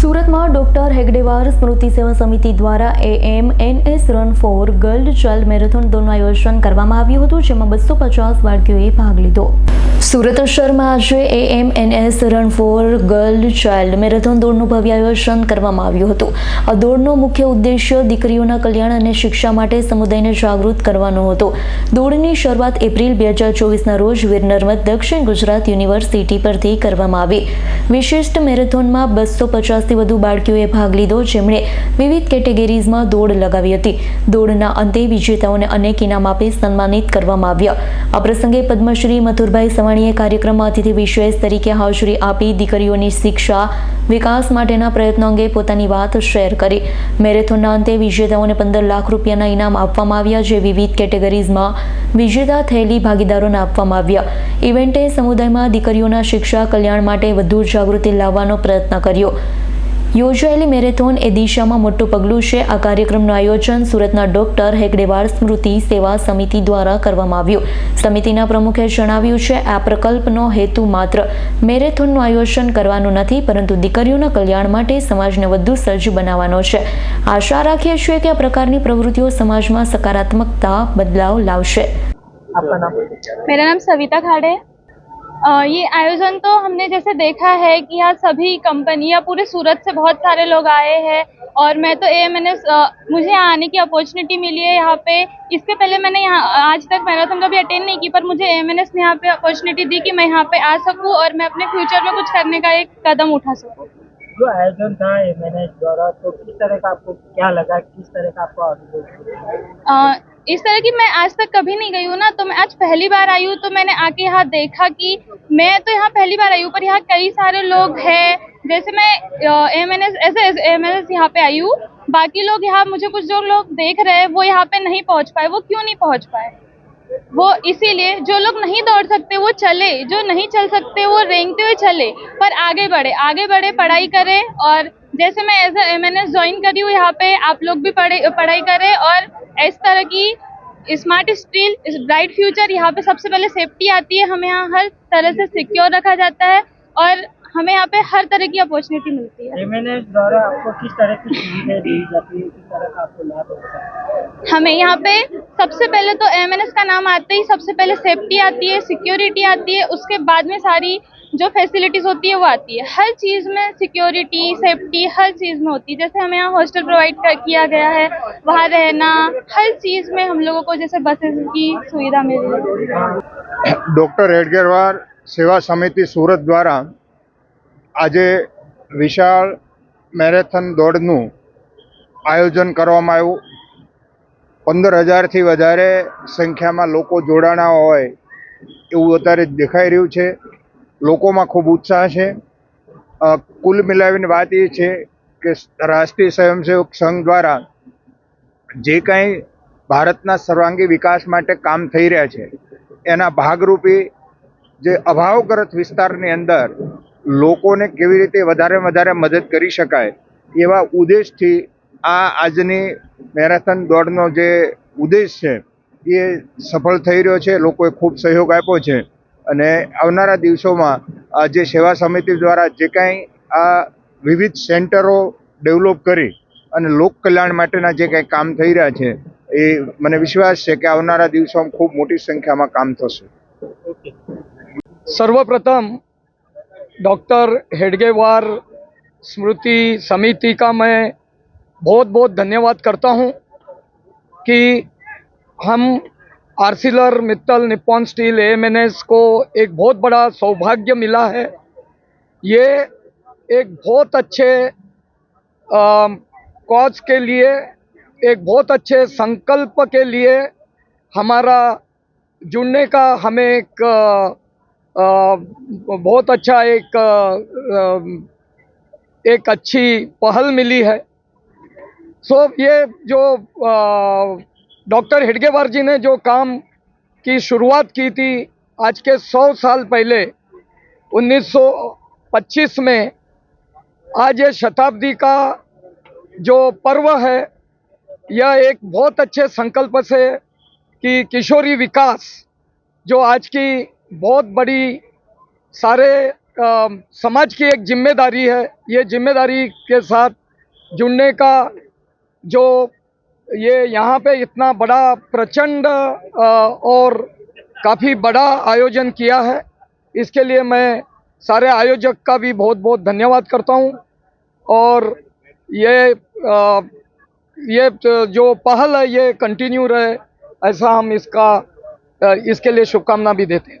સુરતમાં ડોક્ટર હેગડેવાર સ્મૃતિ સેવા સમિતિ દ્વારા AM NS run for girl child marathon દોડનું આયોજન કરવામાં આવ્યું હતું, જેમાં બસો પચાસ બાળકીઓએ ભાગ લીધો. સુરત શહેરમાં આજે AM NS run for girl child marathon દોડનું ભવ્ય આયોજન કરવામાં આવ્યું હતું. આ દોડનો મુખ્ય ઉદ્દેશ્ય દીકરીઓના કલ્યાણ અને શિક્ષા માટે સમુદાયને જાગૃત કરવાનો હતો. દોડની શરૂઆત એપ્રિલ બે હજાર ચોવીસના રોજ વીર દક્ષિણ ગુજરાત યુનિવર્સિટી પરથી કરવામાં આવી. વિશિષ્ટ મેરેથોનમાં બસો પચાસથી વધુ બાળકીઓએ ભાગ લીધો, જેમણે વિવિધ કેટેગરીઝમાં દોડ લગાવી હતી. દોડના અંતે વિજેતાઓને અનેક ઇનામ આપી સન્માનિત કરવામાં આવ્યા. આ પ્રસંગે પદ્મશ્રી મથુરભાઈ સવાણીએ કાર્યક્રમમાં અતિથિ વિશેષ તરીકે હાજરી આપી દીકરીઓની શિક્ષા, વિકાસ માટેના પ્રયત્નો અંગે પોતાની વાત શેર કરી. મેરેથોનના અંતે વિજેતાઓને પંદર લાખ રૂપિયાના ઇનામ આપવામાં આવ્યા, જે વિવિધ કેટેગરીઝમાં વિજેતા થયેલી ભાગીદારોને આપવામાં આવ્યા. ઇવેન્ટે સમુદાયમાં દીકરીઓના શિક્ષા, કલ્યાણ માટે વધુ જાગૃતિ લાવવાનો પ્રયત્ન કર્યો. યોજાયેલી મેરેથોન એ દિશામાં મોટું પગલું છે. આ કાર્યક્રમનું આયોજન સુરતના ડોક્ટર હેગડેવાળ સ્મૃતિ સેવા સમિતિ દ્વારા કરવામાં આવ્યું. સમિતિના પ્રમુખે જણાવ્યું છે આ પ્રકલ્પનો હેતુ માત્ર મેરેથોનનું આયોજન કરવાનું નથી પરંતુ દીકરીઓના કલ્યાણ માટે સમાજને વધુ સજ્જ બનાવવાનો છે. આશા રાખીએ છીએ કે આ પ્રકારની પ્રવૃત્તિઓ સમાજમાં સકારાત્મકતા બદલાવ લાવશે. મેરા નામ સવિતા ખાડે. ये आयोजन तो हमने जैसे देखा है कि यहाँ सभी कंपनियाँ पूरे सूरत से बहुत सारे लोग आए हैं और मैं तो ए मैंने मुझे आने की अपॉर्चुनिटी मिली है यहाँ पे। इसके पहले मैंने यहाँ, आज तक मैराथन कभी अटेंड नहीं की, पर मुझे ए एम एन एस ने यहाँ पे अपॉर्चुनिटी दी कि मैं यहाँ पे आ सकूँ और मैं अपने फ्यूचर में कुछ करने का एक कदम उठा सकूँ। जो आयोजन था एमएनएस द्वारा तो किस तरह का आपको क्या लगा? किस तरह का आपको अनुभव इस तरह की मैं आज तक कभी नहीं गई हूँ ना तो मैं आज पहली बार आई हूँ तो मैंने आके यहाँ देखा कि मैं तो यहाँ पहली बार आई हूँ, पर यहाँ कई सारे लोग हैं। जैसे मैं एम एन एस ऐसे एम एन एस यहाँ पे आई हूँ, बाकी लोग यहाँ मुझे कुछ जो लोग देख रहे हैं, वो यहाँ पे नहीं पहुँच पाए, वो क्यों नहीं पहुँच पाए? वो इसीलिए जो लोग नहीं दौड़ सकते, वो चले। जो नहीं चल सकते, वो रेंगते हुए चले। पर आगे बढ़े। आगे बढ़े, पढ़ाई करें और जैसे मैं as M N S join करी हूँ यहाँ पे, आप लोग भी पढ़े, पढ़ाई करें और इस तरह की स्मार्ट स्टील ब्राइट फ्यूचर यहाँ पे सबसे पहले सेफ्टी आती है। हमें यहाँ हर तरह से सिक्योर रखा जाता है और हमें यहाँ पे हर तरह की अपॉर्चुनिटी मिलती है। द्वारा आपको किस तरह की सुविधाएँ दी जाती है? किस तरह का आपको लाभ होता है? हमें यहाँ पे सबसे पहले तो एमएनएस का नाम आते ही सबसे पहले सेफ्टी आती है सिक्योरिटी आती है उसके बाद में सारी जो फैसिलिटीज़ होती है वो आती है। हर चीज़ में सिक्योरिटी सेफ्टी हर चीज़ में होती है। जैसे हमें यहाँ हॉस्टल प्रोवाइड किया गया है वहाँ रहना हर चीज़ में हम लोगों को जैसे बसेस की सुविधा मिली डॉक्टर एडगरवार सेवा समिति सूरत द्वारा આજે વિશાળ મેરેથોન દોડનું આયોજન કરવામાં આવ્યું. પંદર હજારથી વધારે સંખ્યામાં લોકો જોડાણા હોય એવું અત્યારે દેખાઈ રહ્યું છે. લોકોમાં ખૂબ ઉત્સાહ છે. કુલ મિલાવીને વાત એ છે કે રાષ્ટ્રીય સ્વયંસેવક સંઘ દ્વારા જે કાંઈ ભારતના સર્વાંગી વિકાસ માટે કામ થઈ રહ્યા છે, એના ભાગરૂપે જે અભાવગ્રસ્ત વિસ્તારની અંદર લોકોને કેવી રીતે વધારે વધારે મદદ કરી શકાય એવા ઉદ્દેશથી આ આજની મેરેથોન દોડનો જે ઉદ્દેશ છે એ સફળ થઈ રહ્યો છે. લોકોએ ખૂબ સહયોગ આપ્યો છે અને આવનારા દિવસોમાં આ જે સેવા સમિતિ દ્વારા જે કાંઈ આ વિવિધ સેન્ટરો ડેવલપ કરી અને લોક કલ્યાણ માટેના જે કાંઈ કામ થઈ રહ્યા છે એ મને વિશ્વાસ છે કે આવનારા દિવસોમાં ખૂબ મોટી સંખ્યામાં કામ થશે. સર્વપ્રથમ डॉक्टर हेडगेवार स्मृति समिति का मैं बहुत बहुत धन्यवाद करता हूँ कि हम Arcelor Mittal Nippon Steel AMNS को एक बहुत बड़ा सौभाग्य मिला है। ये एक बहुत अच्छे कॉज के लिए, एक बहुत अच्छे संकल्प के लिए हमारा जुड़ने का हमें एक बहुत अच्छा एक एक अच्छी पहल मिली है। सो ये जो डॉक्टर हेडगेवार जी ने जो काम की शुरुआत की थी, आज के सौ साल पहले 1925 में, आज ये शताब्दी का जो पर्व है, यह एक बहुत अच्छे संकल्प से कि किशोरी विकास, जो आज की बहुत बड़ी सारे अ, समाज की एक ज़िम्मेदारी है। ये ज़िम्मेदारी के साथ जुड़ने का जो ये यहाँ पे इतना बड़ा प्रचंड और काफ़ी बड़ा आयोजन किया है इसके लिए मैं सारे आयोजक का भी बहुत बहुत धन्यवाद करता हूँ। और ये अ, ये जो पहल है ये कंटिन्यू रहे ऐसा हम इसका इसके लिए शुभकामना भी देते हैं।